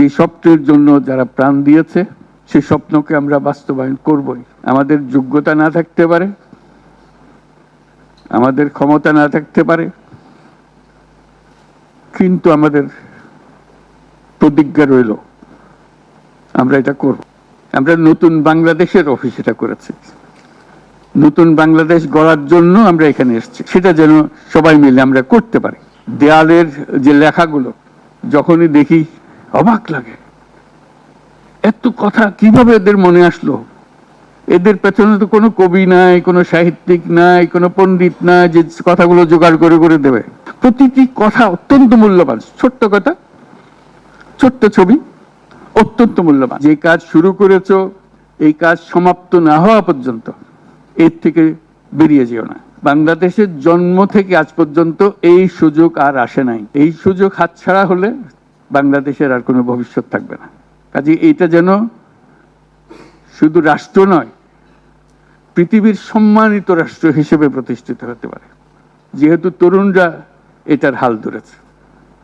যে স্বপ্নের জন্য যারা প্রাণ দিয়েছে সেই স্বপ্নকে আমরা বাস্তবায়ন করবই। আমাদের যোগ্যতা না থাকতে পারে, আমাদের ক্ষমতা না থাকতে পারে, কিন্তু আমাদের প্রতিজ্ঞা রইল, আমরা এটা করব। আমরা নতুন বাংলাদেশের অফিস এটা করেছি। নতুন বাংলাদেশ গড়ার জন্য আমরা এখানে এসেছি। সেটা যেন সবাই মিলে আমরা করতে পারি। দেয়ালের যে লেখাগুলো, যখনই দেখি অবাক লাগে। এত কথা কীভাবে এদের মনে আসলো? এদের পেছনে তো কোনো কবি নাই, কোনো সাহিত্যিক নাই, কোনো পণ্ডিত নাই যে কথাগুলো জোগাড় করে করে দেবে। প্রতিটি কথা অত্যন্ত মূল্যবান। ছোট্ট কথা, ছোট্ট ছবি, অত্যন্ত মূল্যবান। যে কাজ শুরু করেছ, এই কাজ সমাপ্ত না হওয়া পর্যন্ত এর থেকে বেরিয়ে যেও না। বাংলাদেশের জন্ম থেকে আজ পর্যন্ত এই সুযোগ আর আসে নাই। এই সুযোগ হাতছাড়া হলে বাংলাদেশের আর কোনো ভবিষ্যৎ থাকবে না। কাজে এইটা যেন শুধু রাষ্ট্র নয়, পৃথিবীর সম্মানিত রাষ্ট্র হিসেবে প্রতিষ্ঠিত হতে পারে। যেহেতু তরুণরা এটার হাল ধরেছে।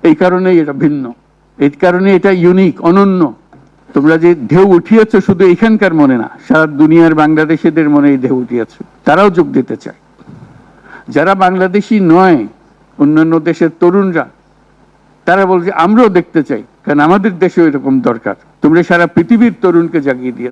এই কারণেই এটা ভিন্ন। এই কারণে এটা ইউনিক অনন্য। তোমরা যে ঢেউ উঠিয়েছ শুধু এখানকার মনে না, সারা দুনিয়ার বাংলাদেশিদের মনে এই ঢেউ উঠিয়েছ। তারাও যোগ দিতে চায়। যারা বাংলাদেশি নয়, অন্যান্য দেশের তরুণরা তারা বলছে, আমরাও দেখতে চাই, কারণ আমাদের দেশেও এরকম দরকার। তোমরা সারা পৃথিবীর তরুণকে জাগিয়ে দিয়ে